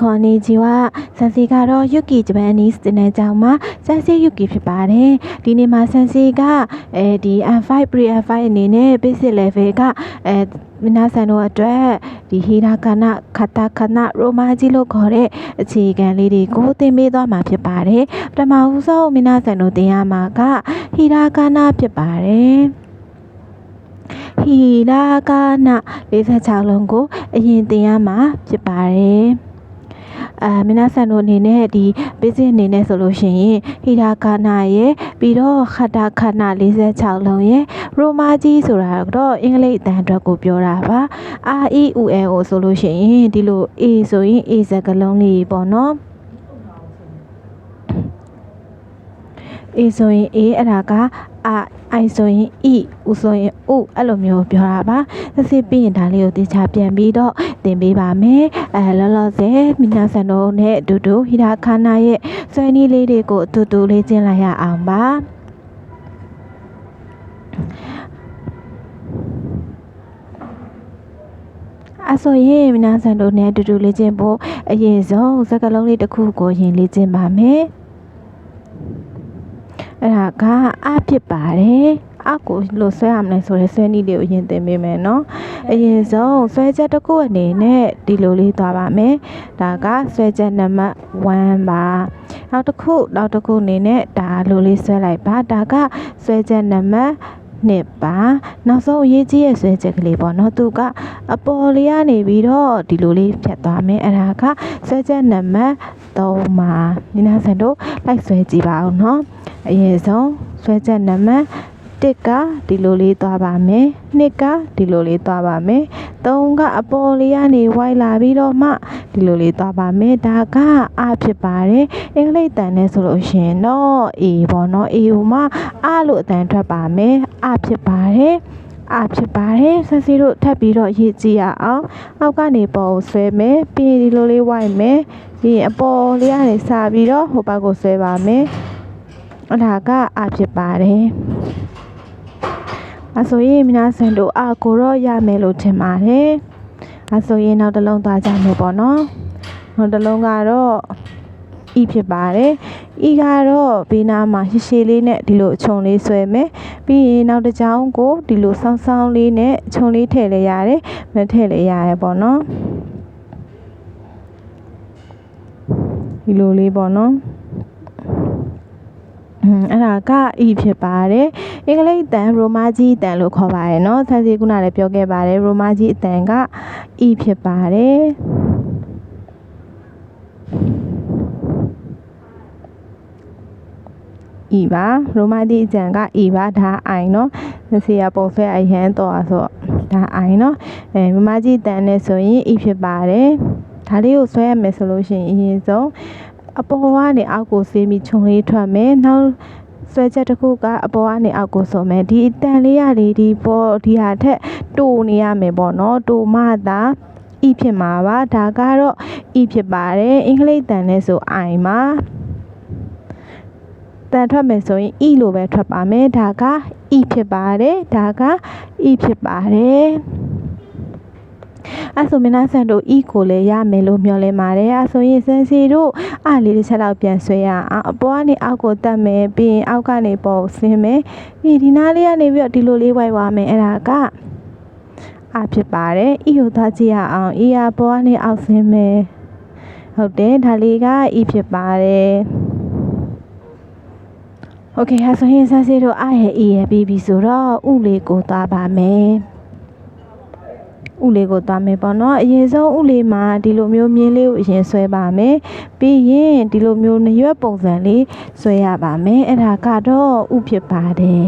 ခေါ်နေဂျီဝဆန်စီကတော့ယူကီဂျပန်နီးစ်တင်တဲ့ကြောင်မှာဆန်စီယူကီဖြစ်ပါတယ်ဒီနေ့မှာဆန်စီကအဲဒီ N5 Pre N5 အနေနဲ့ basic level ကအဲမနာဆန်တို့အတွက်ဒီဟီရာကာနာခတာခနာရိုမာဂျီလို့ခေါ်တဲ့အခြေခံလေးတွေကိုသင်ပေးသွားမှာဖြစ်ပါတယ်ပထမဦးဆုံးမနာဆန်တို့သင်ရမှာကဟီရာကာနာဖြစ်ပါတယ်ဟီရာကာနာ46လုံးကိုအရင်သင်ရမှာဖြစ်ပါတယ် အာမင်းဆန်တို့အနေနဲ့ဒီ basic အနေနဲ့ဆိုလို့ရှိရင်ဟီရာကာနာရဲ့ပြီးတော့ခတာခနာ46လုံးရဲ့ရိုမာကြီးဆိုတာတော့အင်္ဂလိပ်အတန်အတွက်ကိုပြောတာပါ R E U L O ဆိုလို့ရှိရင်ဒီလို A ဆိုရင် A စကားလုံးလေးပေါ့နော် A ဆိုရင် A အဲ့ဒါက I I ဆိုရင် E ဥဆိုရင် U အဲ့လိုမျိုးပြောတာပါစစ်စစ်ပြီးရင်ဒါလေးကိုတေချာပြန်ပြီးတော့ သင်ပေးပါမယ်အဲလောလောဆယ်မိနာဆန်တို့နဲ့အတူတူဟီရာခါနာရဲ့ဆွဲနည်းလေးတွေကိုအတူတူလေ့ကျင့်လိုက်ရအောင်ပါအဆိုရင်မိနာဆန်တို့နဲ့အတူတူလေ့ကျင့်ဖို့အရင်ဆုံးစကားလုံးလေးတစ်ခုကိုရင်လေ့ကျင့်ပါမယ်အဲ့ဒါကအဖြစ်ပါတယ် အကိုလို့ဆွဲရမလဲဆိုရဲဆွဲနည်းလေးကိုအရင်သင်ပေးမယ်နော်အရင်ဆုံးဆွဲချက်တစ်ခုအနေနဲ့ဒီလိုလေးသွားပါမယ်ဒါကဆွဲချက်နံပါတ်1ပါနောက်တစ်ခုနောက်တစ်ခုအနေနဲ့ဒါလိုလေးဆွဲလိုက်ပါဒါကဆွဲချက်နံပါတ်နှစ်ပါနောက်ဆုံးအရေးကြီးရဲ့ဆွဲချက်ကလေးပေါ့နော်သူကအပေါ်လေးကနေပြီးတော့ဒီလိုလေးဖြတ်သွားမယ်အဲ့ဒါကဆွဲချက်နံပါတ်3ပါညီနာဆန်တို့လိုက်ဆွဲကြည့်ပါအောင်နော်အရင်ဆုံးဆွဲချက်နံပါတ် တစ်ကဒီလိုလေးသွားပါမယ်နှစ်ကဒီလိုလေးသွားပါမယ်သုံးကအပေါ်လေးကနေဝိုက်လာပြီးတော့မှဒီလိုလေးသွားပါမယ်ဒါကအဖြစ်ပါတယ်အင်္ဂလိပ်တန်နဲ့ဆိုလို့ရှိရင်တော့ A ပေါ့နော် A ဟိုမှာအလို့အတန်ထွက်ပါမယ်အဖြစ်ပါတယ်အဖြစ်ပါတယ်ဆက်စီတို့ထပ်ပြီးတော့ရေးကြည့်ရအောင်အောက်ကနေပေါ်ကိုဆွဲမယ်ပြီးရင်ဒီလိုလေးဝိုက်မယ်ပြီးရင်အပေါ်လေးကနေစပြီးတော့ဟိုဘက်ကိုဆွဲပါမယ်အဲ့ဒါကအဖြစ်ပါတယ် အဆိုရင်မနာဆန်တို့အကိုတော့ရမယ်လို့ထင်ပါတယ်အဆိုရင်နောက်တစ်လုံးသွားကြမယ်ပေါ့နော်နောက်တစ်လုံးကတော့ဤဖြစ်ပါတယ်ဤကတော့ဘေးနားမှာရှည်ရှည်လေးနဲ့ဒီလိုအချုံလေးဆွဲမယ်ပြီးရင်နောက်တစ်ကြောင်းကိုဒီလိုဆောင်းဆောင်းလေးနဲ့အချုံလေးထည့်လိုက်ရတယ်မထည့်လိုက်ရတယ်ပေါ့နော်ဒီလိုလေးပေါ့နော် အဲ့ဒါက E ဖြစ်ပါတယ်အင်္ဂလိပ်အတန်ရိုမာကြီးအတန်လို့ခေါ်ပါတယ်เนาะဆန်စီခုနလည်းပြောခဲ့ပါတယ်ရိုမာကြီးအတန်က E ဖြစ်ပါတယ်ဤပါရိုမာတီအကြံကဤပါဒါအိုင်နော်စီရပုံဆွဲအရန်တော့ဆိုဒါအိုင်နော်အဲမမကြီးတန်နဲ့ဆိုရင်ဤဖြစ်ပါတယ်ဒါလေးကိုဆွဲရမယ်ဆိုလို့ရှိရင်အရင်ဆုံး အပေါ်ကနေအောက်ကိုဆေးပြီးခြုံလေးထွက်မယ်နောက်ဆွဲချက်တစ်ခုကအပေါ်ကနေအောက်ကိုဆိုမယ်ဒီတန်လေးရလေးဒီပေါ်ဒီဟာထက်တိုးနေရမယ်ပေါ့နော်တိုးမှသာဤဖြစ်မှာပါဒါကတော့ဤဖြစ်ပါတယ်အင်္ဂလိပ်တန်နဲ့ဆိုအိုင်ပါတန်ထွက်မယ်ဆိုရင် e လို့ပဲထွက်ပါမယ်ဒါက e ဖြစ်ပါတယ်ဒါက e ဖြစ်ပါတယ် အဲဆိုမင်းဆန်တို့ e ကိုလည်းရမယ်လို့မျှော်လင့်ပါတယ်အဲဆိုရင်စန်စီတို့အားလေးတစ်ချက်လောက်ပြန်ဆွဲရအောင်အပေါ်ကနေအောက်ကိုတက်မယ်ပြီးရင်အောက်ကနေပေါ်ဆင်းမယ်ပြီးဒီနားလေးကနေပြီးတော့ဒီလိုလေးဝိုက်သွားမယ်အဲ့ဒါကအာဖြစ်ပါတယ် e ကိုသားကြည့်ရအောင် e ရပေါ်ကနေအောက်ဆင်းမယ်ဟုတ်တယ်ဒါလေးက e ဖြစ်ပါတယ်โอเคဟာဆိုရင်ဆန်းစီတို့အားရဲ့အေးရဲ့ပြီးပြီဆိုတော့ဥလေးကိုသွားပါမယ် ဥလေးကိုသွားမယ်ပေါ့နော်အရင်ဆုံးဥလေးမှာဒီလိုမျိုးမြင်းလေးကိုအရင်ဆွဲပါမယ်ပြီးရင်ဒီလိုမျိုးနရွက်ပုံစံလေးဆွဲရပါမယ်အဲ့ဒါကတော့ဥဖြစ်ပါတယ်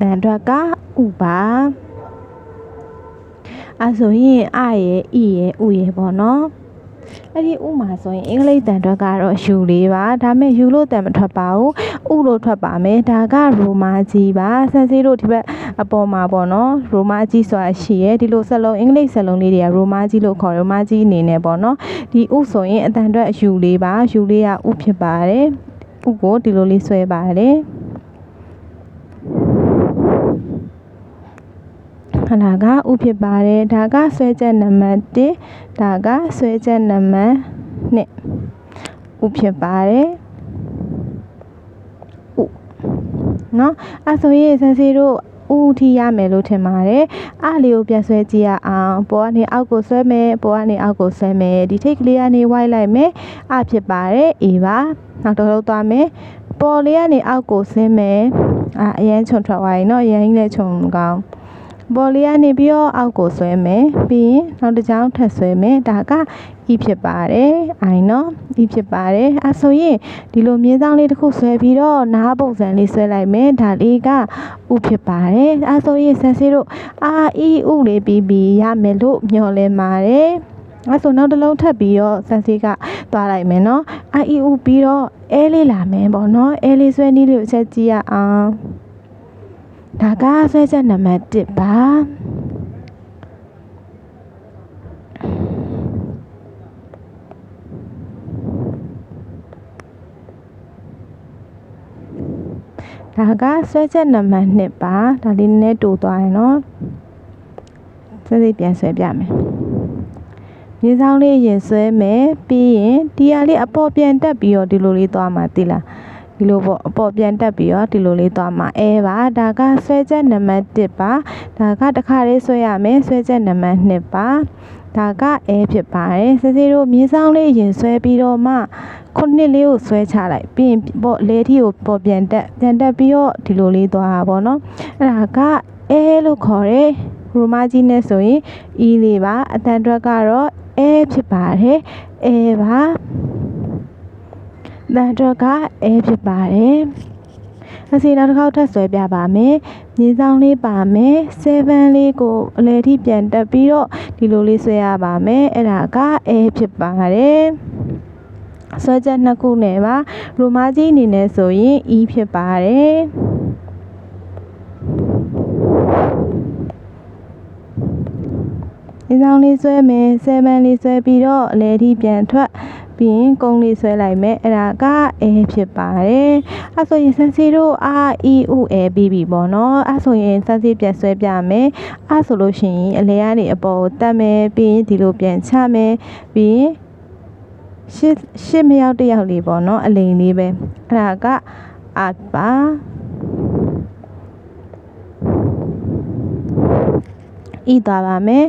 တန်အတွက်ကဥပါအဲဆိုရင်အရဲ့ဤရဲ့ဥရဲ့ပေါ့နော် အဲ့ဒီဥမာဆိုရင်အင်္ဂလိပ်တန်ထွက်ကတော့ယူလေးပါဒါပေမဲ့ယူလို့တန်မထွက်ပါဘူးဥလို့ထွက်ပါမယ်ဒါကရိုမာကြီးပါဆန်စီတို့ဒီဘက်အပေါ်မှာပေါ့နော်ရိုမာကြီးဆိုတာရှိရဲဒီလိုစလုံးအင်္ဂလိပ်စလုံးလေးတွေကရိုမာကြီးလို့ခေါ်ရိုမာကြီးအနေနဲ့ပေါ့နော်ဒီဥဆိုရင်အတန်ထွက်ယူလေးပါယူလေးကဥဖြစ်ပါတယ်ဥကိုဒီလိုလေးဆွဲပါတယ် ခန္ဓာကဥဖြစ်ပါတယ်ဒါကဆွဲချက်နံပါတ်1ဒါကဆွဲချက်နံပါတ်2နှစ်ဥဖြစ်ပါတယ်ဥနော်အဲ့ဆိုရင်ဆန်စီတို့ဥထီရမယ်လို့ထင်ပါတယ်အားလေးကိုပြန်ဆွဲကြည့်ရအောင်ပေါ်ကနေအောက်ကိုဆွဲမယ်ပေါ်ကနေအောက်ကိုဆွဲမယ်ဒီထိတ်ကလေးကနေဝိုက်လိုက်မယ်အဖြစ်ပါတယ်အေးပါနောက်တော့လောက်သွားမယ်ပေါ်လေးကနေအောက်ကိုဆင်းမယ်အာအရင်ခြုံထွက်သွားရင်တော့အရင်လည်းခြုံကောင်း ပေါ်လေးကနေပြီးတော့အောက်ကိုဆွဲမယ်ပြီးရင်နောက်တစ်ကြောင်းထပ်ဆွဲမယ်ဒါကဤဖြစ်ပါတယ်အိုင်နော်ဤဖြစ်ပါတယ်အဲဆိုရင်ဒီလိုမြင်းဆောင်လေးတစ်ခုဆွဲပြီးတော့နားပုံစံလေးဆွဲလိုက်မယ်ဒါလေးကဥဖြစ်ပါတယ်အဲဆိုရင်ဆန်စီတို့အာဤဥလေးပြီးပြီးရမယ်လို့မျှော်လင့်ပါတယ်အဲဆိုနောက်တစ်လုံးထပ်ပြီးတော့ဆန်စီကသွားလိုက်မယ်နော်အာဤဥပြီးတော့အဲလေးလာမယ်ပေါ့နော်အဲလေးဆွဲနည်းလေးကိုချက်ကြည့်ရအောင် ဒါကဆွဲချက်နံပါတ်1ပါဒါကဆွဲချက်နံပါတ်2ပါဒါလေးနည်းနည်းတူသွားရင်နော်စိစိပြန်ဆွဲပြမယ်မြေဆောင်လေးရင်ဆွဲမယ်ပြီးရင်ဒီဟာလေးအပေါ်ပြန်တက်ပြီးတော့ဒီလိုလေးသွားမှာသိလား ဒီလိုပေါ့အပေါ်ပြန်တက်ပြီးတော့ဒီလိုလေးသွားမှာအဲပါဒါကဆွဲချက်နံပါတ်1ပါဒါကတစ်ခါလေးဆွဲရမယ်ဆွဲချက်နံပါတ်2ပါဒါကအဲဖြစ်ပါတယ်စစေတို့မြေဆောင်လေးရင်ဆွဲပြီးတော့မှခုနှစ်လေးကိုဆွဲချလိုက်ပြီးရင်ပေါ့လေထီကိုပေါ်ပြန်တက်ပြန်တက်ပြီးတော့ဒီလိုလေးသွားတာပေါ့နော်အဲ့ဒါကအဲလို့ခေါ်တယ်ရိုမာကြီးနဲ့ဆိုရင်အီးလေးပါအတန်အတွက်ကတော့အဲဖြစ်ပါတယ်အဲပါ တန်အတွက်ကအဲဖြစ်ပါတယ်အစီနောက်တစ်ခေါက်ထပ်ဆွဲပြပါမယ်။မြေဆောင်လေးပါမယ်။7လေးကိုအလဲထိပြန်တက်ပြီးတော့ဒီလိုလေးဆွဲရပါမယ်။အဲ့ဒါကအဲဖြစ်ပါတယ်။ဆွဲချက်နှစ်ခုနဲ့ပါရိုမာကြီးအနေနဲ့ဆိုရင် E ဖြစ်ပါတယ်။ ဒီဆောင်လေးဆွဲမယ်7လေးဆွဲပြီးတော့အလဲထိပြန်ထွက်ပြီးရင်ကုန်းလေးဆွဲလိုက်မယ်အဲ့ဒါကအဲဖြစ်ပါတယ်အဲ့ဆိုရင်စန်စီတို့ R E U A ပြီးပြီပေါ့နော်အဲ့ဆိုရင်စန်စီပြန်ဆွဲပြမယ်အဲ့ဆိုလို့ရှိရင်အလဲကနေအပေါ်ကိုတက်မယ်ပြီးရင်ဒီလိုပြန်ချမယ်ပြီးရင်ရှစ်ရှစ်မရောက်တယောက်လေးပေါ့နော်အလိန်လေးပဲအဲ့ဒါကအာပါ ဤသွားပါမယ်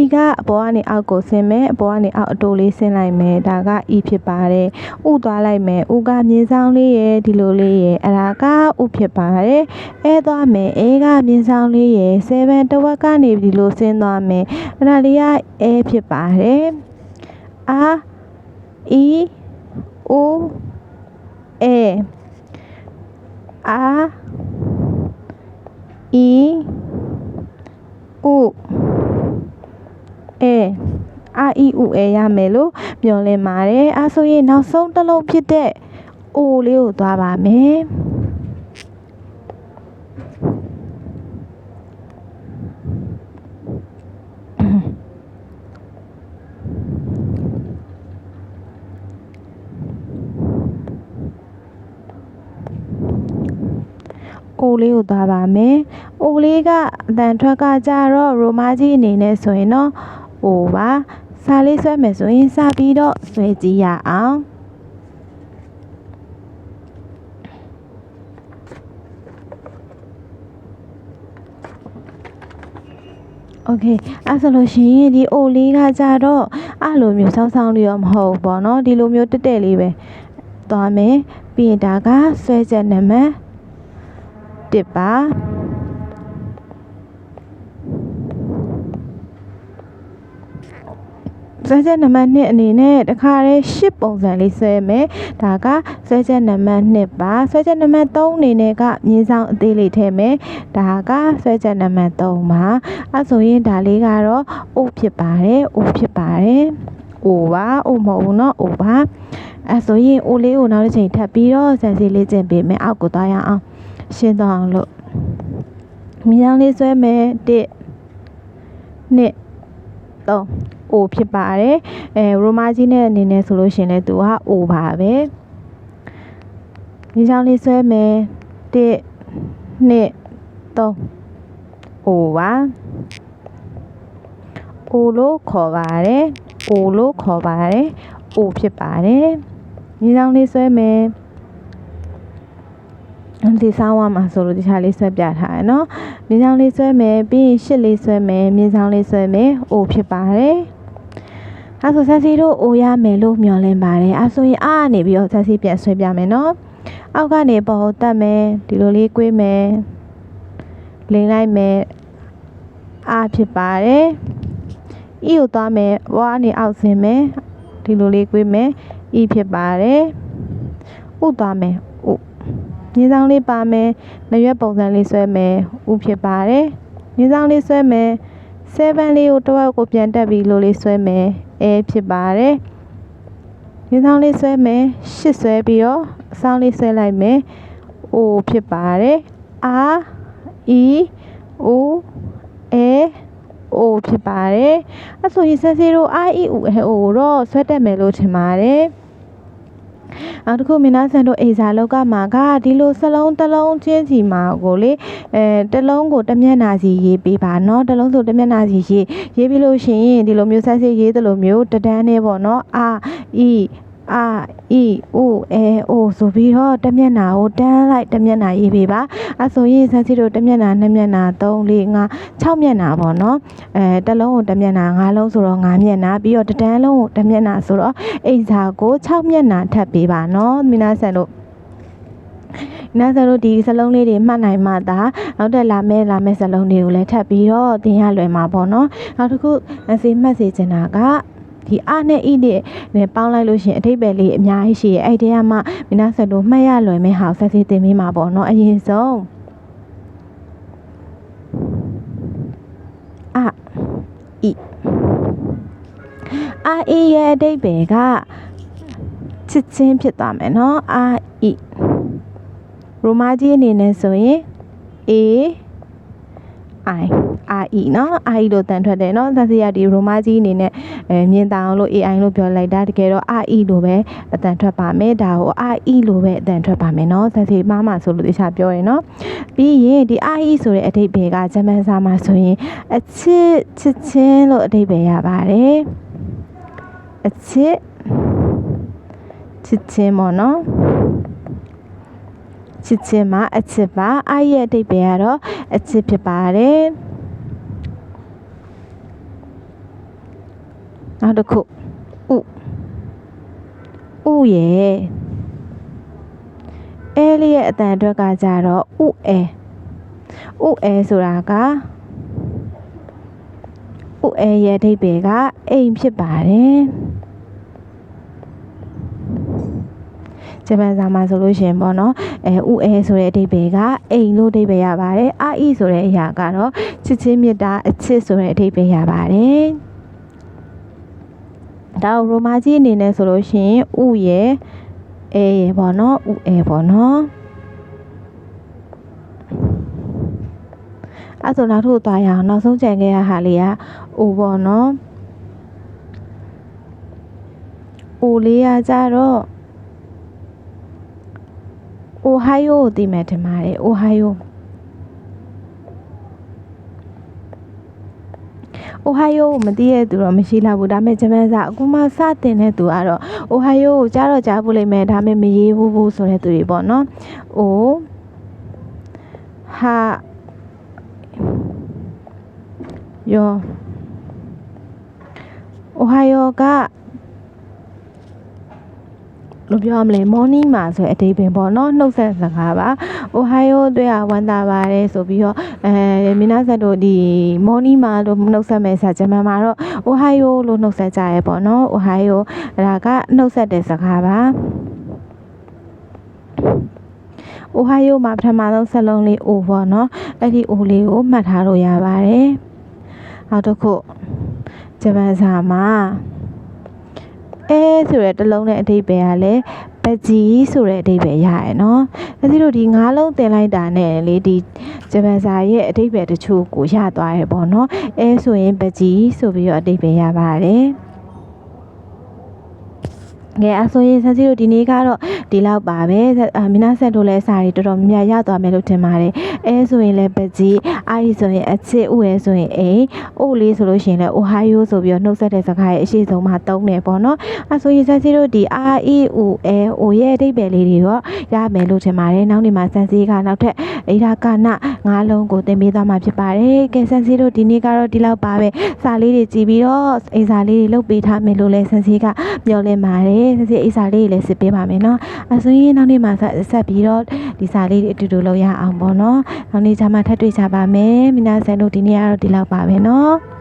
ဤကအပေါ်ကနေအောက်ကိုဆင်းမယ်အပေါ်ကနေအောက်အတိုးလေးဆင်းလိုက်မယ်ဒါကဤဖြစ်ပါတယ်ဥသွားလိုက်မယ်ဥကမြင်းဆောင်လေးရဲ့ဒီလိုလေးရဲ့အရာကဥဖြစ်ပါတယ်အဲသွားမယ်အဲကမြင်းဆောင်လေးရဲ့7တဝက်ကနေဒီလိုဆင်းသွားမယ်အဲ့ဒါလေးကအဲဖြစ်ပါတယ်အာဤဥအဲအာဤ ဥအဲအာအီဥအဲရမယ်လို့မျှော်လင့်ပါတယ်အဲဆိုရင်နောက်ဆုံးတစ်လုံးဖြစ်တဲ့အိုလေးကိုသွားပါမယ်အို လေးကိုသွားပါမယ်။အိုလေးကအတန်ထွက်ကကြတော့ရိုမာကြီးအနေနဲ့ဆိုရင်တော့အိုပါ။စာလေးဆွဲမယ်ဆိုရင်စပြီးတော့ဆွဲကြည့်ရအောင်။ Okay အဲ့ဆိုလို့ရှိရင်ဒီအိုလေးကကြတော့အဲ့လိုမျိုးဆောင်းဆောင်းလေးရောမဟုတ်ဘူးပေါ့နော်ဒီလိုမျိုးတက်တက်လေးပဲသွားမယ်ပြီးရင်ဒါကဆွဲချက်နံပါတ် 1ပါဆွဲချက်နံပါတ်2အနေနဲ့တခါတည်း10ပုံစံလေးဆွဲမယ်ဒါကဆွဲချက်နံပါတ်2ပါဆွဲချက်နံပါတ်3အနေနဲ့ကမြင်းဆောင်အသေးလေးထည့်မယ်ဒါကဆွဲချက်နံပါတ်3ပါအဲဆိုရင်ဒါလေးကတော့အိုဖြစ်ပါတယ်အိုဖြစ်ပါတယ်အိုပါအိုမဟုတ်ဘူးเนาะအိုပါအဲဆိုရင်အိုလေးကိုနောက်တစ်ချိန်ထပ်ပြီးတော့ဆန်စီလေးကျင့်ပေးမယ်အောက်ကိုသွားရအောင် ရှင်းသွားအောင်လို့မြောင်းလေးဆွဲမယ်1 2 3အိုဖြစ်ပါတယ်အဲရိုမာကြီးနဲ့အနေနဲ့ဆိုလို့ရှင်လဲသူကအိုပါပဲမြောင်းလေးဆွဲမယ်1 2 3အိုပါအိုလို့ခေါ်ပါတယ်အိုလို့ခေါ်ပါတယ် O ဖြစ်ပါတယ်မြေဆောင်လေးဆွဲမယ် ဒီဆောင်းဝါမှာဆိုလို့ဒီချာလေးဆွဲပြထားရယ်နော်မြေဆောင်လေးဆွဲမယ်ပြီးရင်ရှစ်လေးဆွဲမယ်မြေဆောင်လေးဆွဲမယ် O ဖြစ်ပါတယ်အဲဆိုဆက်စီတို့ O ရမယ်လို့မျှော်လင့်ပါတယ်အဲဆိုရင်အားကနေပြီးတော့ဆက်စီပြန်ဆွဲပြမယ်နော်အောက်ကနေပေါ်ကိုတက်မယ်ဒီလိုလေးကွေးမယ်လိန်လိုက်မယ်အားဖြစ်ပါတယ် E ကိုသွားမယ်ဝါကနေအောက်ဆင်းမယ်ဒီလိုလေးကွေးမယ် E ဖြစ်ပါတယ်ဥသွားမယ်ဥ ညင်းဆောင်လေးပါမယ်လက်ရွက်ပုံစံလေးဆွဲမယ်ဥဖြစ်ပါတယ်ညင်းဆောင်လေးဆွဲမယ်7လေးကိုတစ်ဝက်ကိုပြန်တက်ပြီးလိုလေးဆွဲမယ် A ဖြစ်ပါတယ်ညင်းဆောင်လေးဆွဲမယ်8ဆွဲပြီးတော့အဆောင်လေးဆွဲလိုက်မယ် O ဖြစ်ပါတယ် R E O A O ဖြစ်ပါတယ်။အဲဆိုရင်ဆက်စီတို့ I E U A O ကိုတော့ဆွဲတက်မယ်လို့ထင်ပါတယ်။ နောက်တစ်ခုမင်းသားဆန်တို့အိစာလောက်ကမှာကဒီလိုစလုံးတစ်လုံးချင်းစီမှာကိုလေအဲတစ်လုံးကိုတစ်မျက်နှာစီရေးပေးပါเนาะတစ်လုံးဆိုတစ်မျက်နှာစီရေးရေးပြီးလို့ရှိရင်ဒီလိုမျိုးဆက်စီရေးသလိုမျိုးတဒန်းနဲ့ပေါ့เนาะ A E အာ အီအိုအဲအိုဆိုပြီးတော့တစ်မျက်နှာကိုတန်းလိုက်တစ်မျက်နှာရေးပေးပါအဲဆိုရင်ဆန်းစီတို့တစ်မျက်နှာနှစ်မျက်နှာ3 4 5 6မျက်နှာပေါ့နော်အဲတစ်လုံးကိုတစ်မျက်နှာ5လုံးဆိုတော့5မျက်နှာပြီးတော့တစ်တန်းလုံးကိုတစ်မျက်နှာဆိုတော့အိမ်စာကို6မျက်နှာထပ်ပေးပါနော်မိနာဆန်တို့နောက်ဆိုတော့ဒီစလုံးလေးတွေမှတ်နိုင်မှသာနောက်တက်လာမဲ့လာမဲ့စလုံးတွေကိုလည်းထပ်ပြီးတော့သင်ရလွယ်မှာပေါ့နော်နောက်တစ်ခုအစီမှတ်စေချင်တာက ဒီအနဲ့ဤနဲ့နဲ့ပေါင်းလိုက်လို့ရှရင်အထိပ္ပယ်လေးအများကြီးရှိရဲ့အဲ့တဲကမှမင်းသားဆက်တို့မှတ်ရလွယ်မဲ့ဟာဆက်စီတင်ပေးမှာပေါ့နော်အရင်ဆုံးအဤအာဤရဲ့အထိပ္ပယ်ကချစ်ချင်းဖြစ်သွားမယ်နော်အာဤရိုမာကြီးအနေနဲ့ဆိုရင် A I RE နော် RE လို့တန်ထွက်တယ်နော်သန်စရာဒီရိုမာကြီးအနေနဲ့အဲမြင်တာအောင်လို့ AI လို့ပြောလိုက်တာတကယ်တော့ RE လို့ပဲအတန်ထွက်ပါမယ်ဒါကို RE လို့ပဲအတန်ထွက်ပါမယ်နော်သန်စီမှားမှာဆိုလို့တခြားပြောရယ်နော်ပြီးရင်ဒီ RE ဆိုတဲ့အဓိပ္ပာယ်ကဂျမန်စာမှာဆိုရင်အချစ်ချစ်ချင်းလို့အဓိပ္ပာယ်ရပါတယ်အချစ်ချစ်ချင်းပေါ့နော်ချစ်ချင်းမှာအချစ်ပါအားရဲ့အတိတ်ပဲကတော့အချစ်ဖြစ်ပါတယ် နောက်တစ်ခုဥဥရဲ့အဲလေးရဲ့အတန်အတွက်ကကြတော့ဥအဲဥအဲဆိုတာကဥအဲရဲ့အဓိပ္ပာယ်ကအိမ်ဖြစ်ပါတယ်ဂျပန်စာမှာဆိုလို့ရှင်ပေါ့နော်အဲဥအဲဆိုတဲ့အဓိပ္ပာယ်ကအိမ်လို့အဓိပ္ပာယ်ရပါတယ်အာဤဆိုတဲ့အရာကတော့ချစ်ချင်းမြတ်တာအချစ်ဆိုတဲ့အဓိပ္ပာယ်ရပါတယ် ဒါရိုမာကြီးအနေနဲ့ဆိုလို့ရှိရင်ဥရဲ့အဲရဲ့ပေါ့နော်ဥအဲပေါ့နော်အဲ့ဆိုနောက်ထုတ်သွားရအောင်နောက်ဆုံးကြံခဲ့ရဟာလေးကဥပေါ့နော်ဥလေးကကြတော့အိုဟိုင်းယိုကိုသိမယ်ထင်ပါတယ်အိုဟိုင်းယို အိုဟိုင်းယိုကိုမသိတဲ့သူတော့မရှိလောက်ဘူးဒါပေမဲ့ဂျမန်စာအခုမှစတင်တဲ့သူကတော့အိုဟိုင်းယိုကိုကြားတော့ကြားဖို့လိမ့်မယ်ဒါပေမဲ့မရေးဘူးဘူးဆိုတဲ့သူတွေပေါ့နော်အိုဟာယောအိုဟိုင်းယိုကလို့ပြောရမလဲ morning မှာဆိုအတိတ်ပင်ပေါ့နော်နှုတ်ဆက်စကားပါ Ohio တွေ့ရဝမ်းသာပါတယ်ဆိုပြီးတော့ အဲမင်းနာဆက်တို့ဒီ morning မှာလို့နှုတ်ဆက်မယ်ဆိုဂျမန်မှာတော့ Ohio လို့နှုတ်ဆက်ကြရဲပေါ့နော် Ohio ဒါကနှုတ်ဆက်တဲ့စကားပါ Ohio မှာပထမဆုံးစလုံးလေး O ပေါ့နော်အဲ့ဒီ O လေးကိုမှတ်ထားလို့ရပါတယ်နောက်တစ်ခုဂျပန်စာမှာအဲဆိုတဲ့တလုံးနဲ့အဓိပ္ပာယ်ကလည်း ပကြီးဆိုတဲ့အဓိပ္ပာယ်ရရယ်နော်။ဒါစီတို့ဒီငါးလုံးတင်လိုက်တာနဲ့လေဒီဂျပန်စာရဲ့အဓိပ္ပာယ်တချို့ကိုရသွားရပေါ့နော်။အဲဆိုရင်ပကြီးဆိုပြီးတော့အဓိပ္ပာယ်ရပါတယ်။ငယ်အဆိုရင်ဆန်စီတို့ဒီနေ့ကတော့ဒီလောက်ပါပဲမင်းနာဆက်တို့လည်းစာရီတော်တော်များများရသွားမယ်လို့ထင်ပါတယ် အဲဆိုရင်လည်းပကြီးအာရီဆိုရင်အချစ်ဥရဲဆိုရင်အိမ်အိုလေးဆိုလို့ရှိရင်လည်း Ohio ဆိုပြီးတော့နှုတ်ဆက်တဲ့စကားရဲ့အရှိဆုံးမှာသုံးတယ်ပေါ့နော်အဲဆိုရင်ဆန်စီတို့ဒီ R E U A O ရဲ့အဓိပ္ပာယ်လေးတွေတော့ရမယ်လို့ထင်ပါတယ်နောက်နေ့မှာဆန်စီကနောက်ထပ်အိဒါကန ငါးလုံးကိုသင်ပေးသွားမှာဖြစ်ပါတယ်ကဲဆန်စီတို့ဒီနေ့ကတော့ဒီလောက်ပါပဲစာလေးတွေကြည့်ပြီးတော့အိစာလေးတွေလုပ်ပေးထားမယ်လို့လည်းဆန်စီကမျှော်လင့်ပါတယ်ဆန်စီအိစာလေးတွေလည်းစစ်ပေးပါမယ်နော်အဲဆိုရင်နောက်နေ့မှာဆက်ဆက်ပြီးတော့ဒီစာလေးတွေအတူတူလုပ်ရအောင်ပေါ့နော်နောက်နေ့ကျမှထပ်တွေ့ကြပါမယ်မိနာဆန်တို့ဒီနေ့ကတော့ဒီလောက်ပါပဲနော်